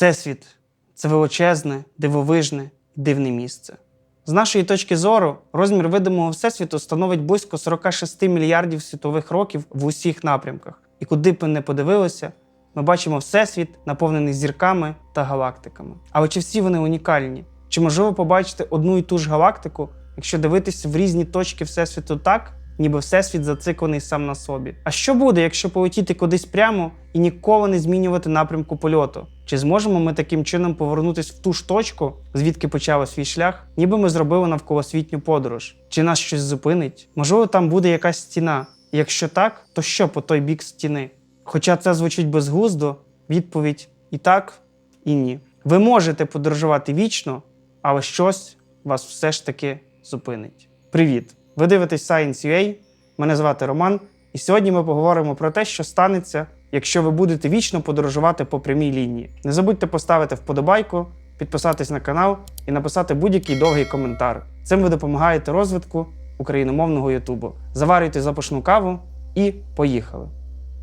Всесвіт це величезне, дивовижне, дивне місце. З нашої точки зору, розмір видимого Всесвіту становить близько 46 мільярдів світових років в усіх напрямках. І куди б ми не подивилися, ми бачимо Всесвіт, наповнений зірками та галактиками. Але чи всі вони унікальні? Чи можливо побачити одну і ту ж галактику, якщо дивитися в різні точки Всесвіту так, ніби Всесвіт зациклений сам на собі? А що буде, якщо полетіти кудись прямо і ніколи не змінювати напрямку польоту? Чи зможемо ми таким чином повернутися в ту ж точку, звідки почали свій шлях, ніби ми зробили навколосвітню подорож? Чи нас щось зупинить? Можливо, там буде якась стіна. Якщо так, то що по той бік стіни? Хоча це звучить безглуздо, відповідь і так, і ні. Ви можете подорожувати вічно, але щось вас все ж таки зупинить. Привіт! Ви дивитесь Science.ua, мене звати Роман, і сьогодні ми поговоримо про те, що станеться, якщо ви будете вічно подорожувати по прямій лінії. Не забудьте поставити вподобайку, підписатись на канал і написати будь-який довгий коментар. Цим ви допомагаєте розвитку україномовного Ютубу. Заварюйте запашну каву і поїхали!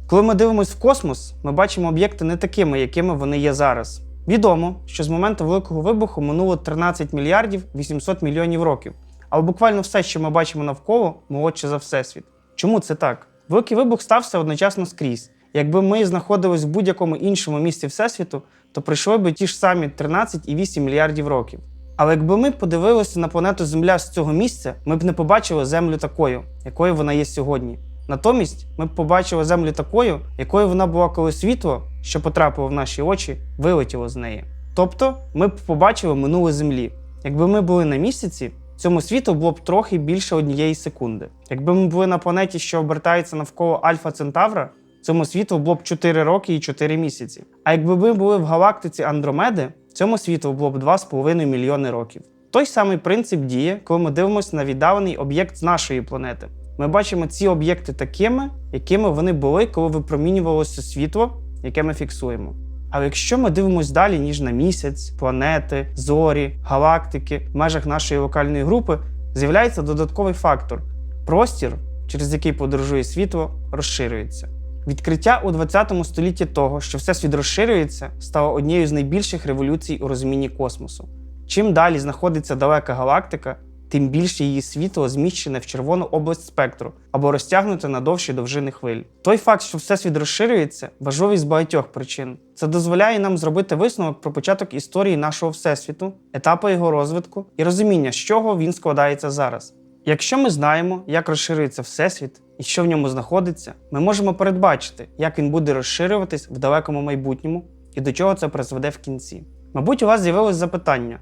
Коли ми дивимося в космос, ми бачимо об'єкти не такими, якими вони є зараз. Відомо, що з моменту Великого вибуху минуло 13 мільярдів 800 мільйонів років, але буквально все, що ми бачимо навколо, молодше за всесвіт. Чому це так? Великий вибух стався одночасно скрізь. Якби ми знаходились в будь-якому іншому місці Всесвіту, то пройшли би ті ж самі 13,8 мільярдів років. Але якби ми подивилися на планету Земля з цього місця, ми б не побачили Землю такою, якою вона є сьогодні. Натомість ми б побачили Землю такою, якою вона була, коли світло, що потрапило в наші очі, вилетіло з неї. Тобто ми б побачили минуле Землі. Якби ми були на місяці, цьому світу було б трохи більше однієї секунди. Якби ми були на планеті, що обертається навколо Альфа Центавра, цьому світу було б 4 роки і 4 місяці. А якби ми були в галактиці Андромеди, цьому світу було б 2,5 мільйони років. Той самий принцип діє, коли ми дивимося на віддалений об'єкт з нашої планети. Ми бачимо ці об'єкти такими, якими вони були, коли випромінювалося світло, яке ми фіксуємо. Але якщо ми дивимося далі, ніж на місяць, планети, зорі, галактики в межах нашої локальної групи, з'являється додатковий фактор простір, через який подорожує світло, розширюється. Відкриття у 20 столітті того, що всесвіт розширюється, стало однією з найбільших революцій у розумінні космосу. Чим далі знаходиться далека галактика, тим більше її світло зміщене в червону область спектру або розтягнуте на довші довжини хвиль. Той факт, що всесвіт розширюється, важливий з багатьох причин. Це дозволяє нам зробити висновок про початок історії нашого всесвіту, етапи його розвитку і розуміння, з чого він складається зараз. Якщо ми знаємо, як розширюється всесвіт і що в ньому знаходиться, ми можемо передбачити, як він буде розширюватись в далекому майбутньому і до чого це призведе в кінці. Мабуть, у вас з'явилось запитання.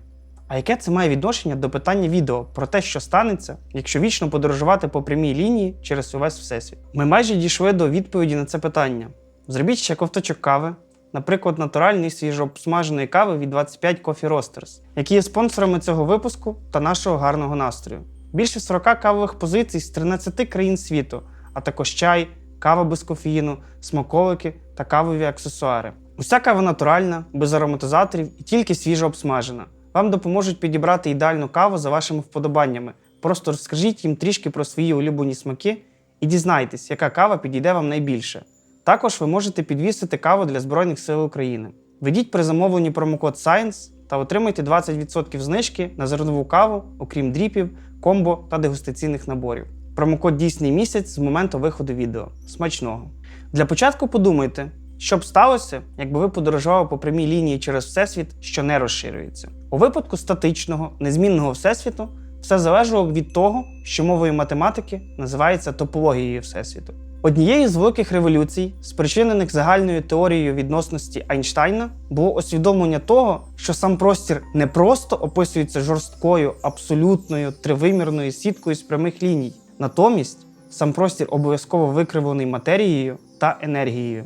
А яке це має відношення до питання відео про те, що станеться, якщо вічно подорожувати по прямій лінії через увесь всесвіт? Ми майже дійшли до відповіді на це питання. Зробіть ще ковточок кави, наприклад, натуральної свіжообсмаженої кави від 25 Coffee Roasters, які є спонсорами цього випуску та нашого гарного настрою. Більше 40 кавових позицій з 13 країн світу, а також чай, кава без кофеїну, смаколики та кавові аксесуари. Уся кава натуральна, без ароматизаторів і тільки свіжо обсмажена. Вам допоможуть підібрати ідеальну каву за вашими вподобаннями. Просто розкажіть їм трішки про свої улюблені смаки і дізнайтесь, яка кава підійде вам найбільше. Також ви можете підвісити каву для Збройних сил України. Введіть при замовленні промокод SCIENCE та отримайте 20% знижки на зернову каву, окрім дріпів, комбо та дегустаційних наборів. Промокод дійсний місяць з моменту виходу відео. Смачного! Для початку подумайте, що б сталося, якби ви подорожували по прямій лінії через всесвіт, що не розширюється. У випадку статичного, незмінного всесвіту все залежало від того, що мовою математики називається топологією всесвіту. Однією з великих революцій, спричинених загальною теорією відносності Айнштайна, було усвідомлення того, що сам простір не просто описується жорсткою, абсолютною тривимірною сіткою з прямих ліній, натомість сам простір обов'язково викривлений матерією та енергією.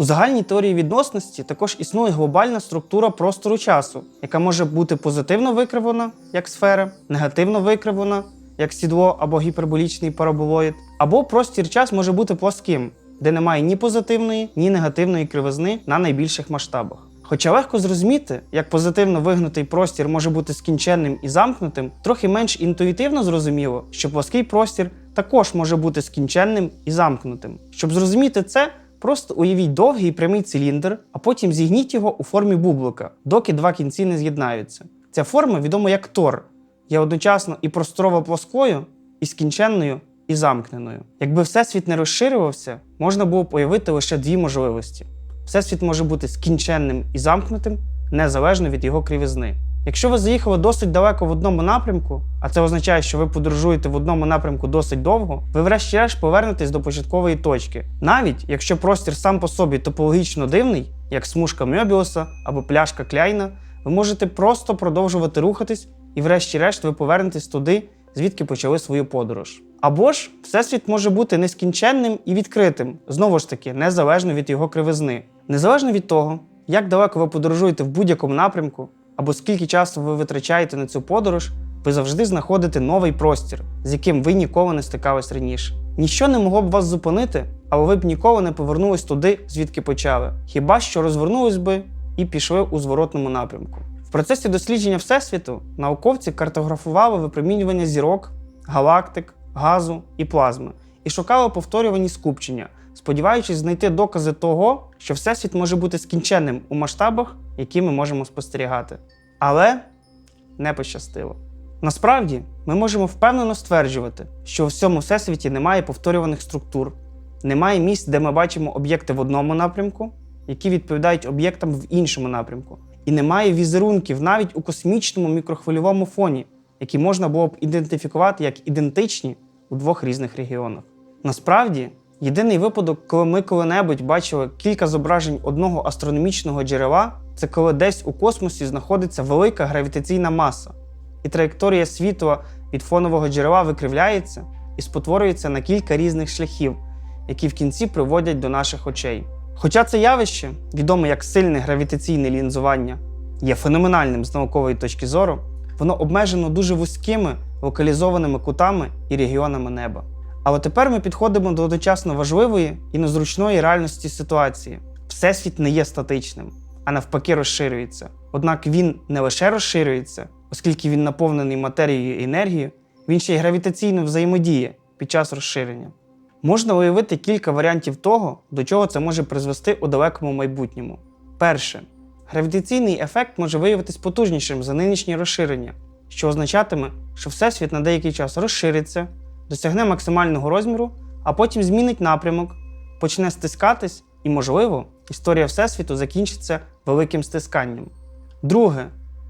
У загальній теорії відносності також існує глобальна структура простору часу, яка може бути позитивно викривлена, як сфера, негативно викривлена, як сідло або гіперболічний параболоїд, або простір час може бути плоским, де немає ні позитивної, ні негативної кривизни на найбільших масштабах. Хоча легко зрозуміти, як позитивно вигнутий простір може бути скінченним і замкнутим, трохи менш інтуїтивно зрозуміло, що плоский простір також може бути скінченним і замкнутим. Щоб зрозуміти це, Просто уявіть довгий прямий циліндр, а потім зігніть його у формі бублика, доки два кінці не з'єднаються. Ця форма відома як тор, є одночасно і просторово плоскою, і скінченною, і замкненою. Якби всесвіт не розширювався, можна було б уявити лише дві можливості: всесвіт може бути скінченним і замкнутим, незалежно від його кривизни. Якщо ви заїхали досить далеко в одному напрямку, а це означає, що ви подорожуєте в одному напрямку досить довго, ви врешті-решт повернетесь до початкової точки, навіть якщо простір сам по собі топологічно дивний, як смужка Мьобіуса або пляшка Кляйна, ви можете просто продовжувати рухатись, і врешті-решт ви повернетесь туди, звідки почали свою подорож. Або ж всесвіт може бути нескінченним і відкритим, знову ж таки, незалежно від його кривизни. Незалежно від того, як далеко ви подорожуєте в будь-якому напрямку, або скільки часу ви витрачаєте на цю подорож, ви завжди знаходите новий простір, з яким ви ніколи не стикались раніше. Ніщо не могло б вас зупинити, але ви б ніколи не повернулись туди, звідки почали. Хіба що розвернулись би і пішли у зворотному напрямку. В процесі дослідження Всесвіту науковці картографували випромінювання зірок, галактик, газу і плазми і шукали повторювані скупчення, сподіваючись знайти докази того, що Всесвіт може бути скінченним у масштабах, які ми можемо спостерігати. Але не пощастило. Насправді, ми можемо впевнено стверджувати, що у всьому всесвіті немає повторюваних структур, немає місць, де ми бачимо об'єкти в одному напрямку, які відповідають об'єктам в іншому напрямку, і немає візерунків навіть у космічному мікрохвильовому фоні, які можна було б ідентифікувати як ідентичні у двох різних регіонах. Насправді, єдиний випадок, коли ми коли-небудь бачили кілька зображень одного астрономічного джерела, це коли десь у космосі знаходиться велика гравітаційна маса, і траєкторія світла від фонового джерела викривляється і спотворюється на кілька різних шляхів, які в кінці приводять до наших очей. Хоча це явище, відоме як сильне гравітаційне лінзування, є феноменальним з наукової точки зору, воно обмежено дуже вузькими локалізованими кутами і регіонами неба. Але тепер ми підходимо до одночасно важливої і незручної реальності ситуації. Всесвіт не є статичним, а навпаки, розширюється. Однак він не лише розширюється, оскільки він наповнений матерією і енергією, він ще й гравітаційно взаємодіє під час розширення. Можна уявити кілька варіантів того, до чого це може призвести у далекому майбутньому. Перше, гравітаційний ефект може виявитись потужнішим за нинішнє розширення, що означатиме, що Всесвіт на деякий час розшириться, досягне максимального розміру, а потім змінить напрямок, почне стискатись, і, можливо, історія Всесвіту закінчиться великим стисканням. Друге,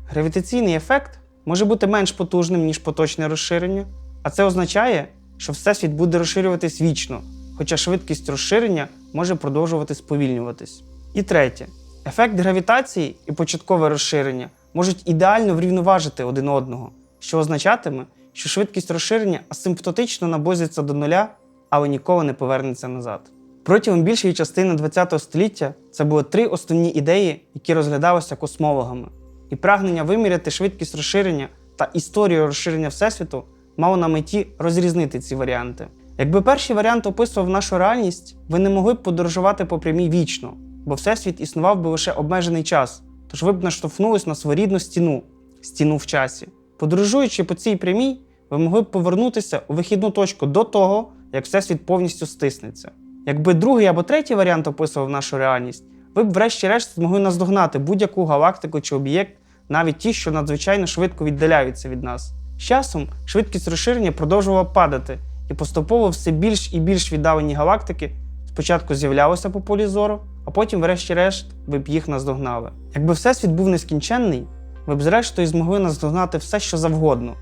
гравітаційний ефект може бути менш потужним, ніж поточне розширення, а це означає, що Всесвіт буде розширюватись вічно, хоча швидкість розширення може продовжувати сповільнюватись. І третє, ефект гравітації і початкове розширення можуть ідеально врівноважити один одного, що означатиме, що швидкість розширення асимптотично наблизиться до нуля, але ніколи не повернеться назад. Протягом більшої частини ХХ століття це були три основні ідеї, які розглядалися космологами, і прагнення виміряти швидкість розширення та історію розширення Всесвіту мало на меті розрізнити ці варіанти. Якби перший варіант описував нашу реальність, ви не могли б подорожувати по прямій вічно, бо Всесвіт існував би лише обмежений час, тож ви б наштовхнулись на своєрідну стіну стіну в часі. Подорожуючи по цій прямій, ви могли б повернутися у вихідну точку до того, як Всесвіт повністю стиснеться. Якби другий або третій варіант описував нашу реальність, ви б врешті-решт змогли наздогнати будь-яку галактику чи об'єкт, навіть ті, що надзвичайно швидко віддаляються від нас. З часом швидкість розширення продовжувала падати, і поступово все більш і більш віддалені галактики спочатку з'являлися по полі зору, а потім, врешті-решт, ви б їх наздогнали. Якби Всесвіт був нескінченний, ви б зрештою змогли наздогнати все, що завгодно.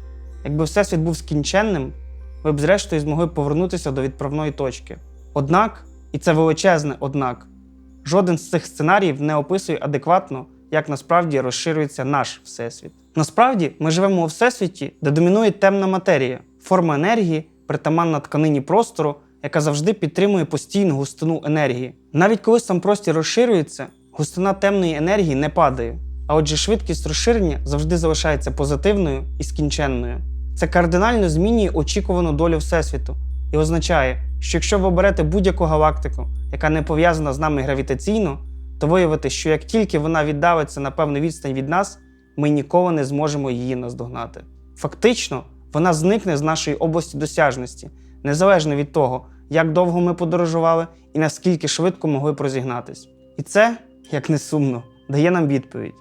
Якби Всесвіт був скінченним, ви б зрештою змогли повернутися до відправної точки. Однак, і це величезне однак, жоден з цих сценаріїв не описує адекватно, як насправді розширюється наш всесвіт. Насправді, ми живемо у всесвіті, де домінує темна матерія, форма енергії, притаманна тканині простору, яка завжди підтримує постійну густину енергії. Навіть коли сам простір розширюється, густина темної енергії не падає. А отже, швидкість розширення завжди залишається позитивною і скінченною. Це кардинально змінює очікувану долю Всесвіту і означає, що якщо ви оберете будь-яку галактику, яка не пов'язана з нами гравітаційно, то виявите, що як тільки вона віддалиться на певну відстань від нас, ми ніколи не зможемо її наздогнати. Фактично, вона зникне з нашої області досяжності, незалежно від того, як довго ми подорожували і наскільки швидко могли прозігнатись. І це, як не сумно, дає нам відповідь.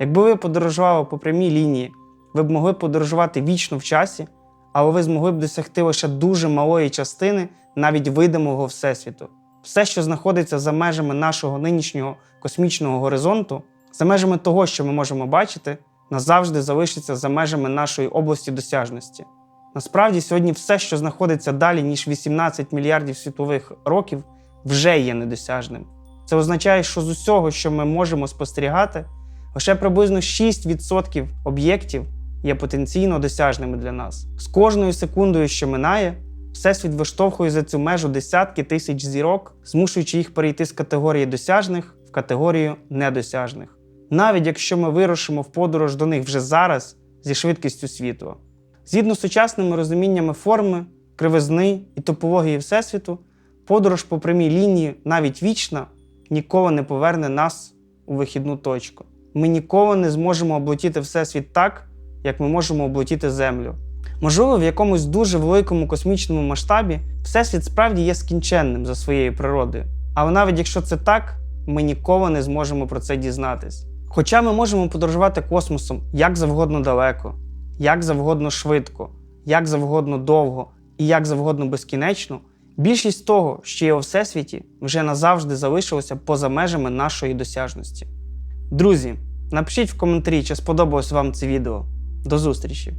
Якби ви подорожували по прямій лінії, ви б могли подорожувати вічно в часі, але ви змогли б досягти лише дуже малої частини навіть видимого Всесвіту. Все, що знаходиться за межами нашого нинішнього космічного горизонту, за межами того, що ми можемо бачити, назавжди залишиться за межами нашої області досяжності. Насправді, сьогодні все, що знаходиться далі, ніж 18 мільярдів світових років, вже є недосяжним. Це означає, що з усього, що ми можемо спостерігати, лише приблизно 6% об'єктів є потенційно досяжними для нас. З кожною секундою, що минає, Всесвіт виштовхує за цю межу десятки тисяч зірок, змушуючи їх перейти з категорії досяжних в категорію недосяжних. Навіть якщо ми вирушимо в подорож до них вже зараз зі швидкістю світла. Згідно з сучасними розуміннями форми, кривизни і топології Всесвіту, подорож по прямій лінії, навіть вічна, ніколи не поверне нас у вихідну точку. Ми ніколи не зможемо облетіти Всесвіт так, як ми можемо облетіти Землю. Можливо, в якомусь дуже великому космічному масштабі Всесвіт справді є скінченним за своєю природою. Але навіть якщо це так, ми ніколи не зможемо про це дізнатись. Хоча ми можемо подорожувати космосом як завгодно далеко, як завгодно швидко, як завгодно довго і як завгодно безкінечно, більшість того, що є у Всесвіті, вже назавжди залишилося поза межами нашої досяжності. Друзі, напишіть в коментарі, чи сподобалось вам це відео. До зустрічі!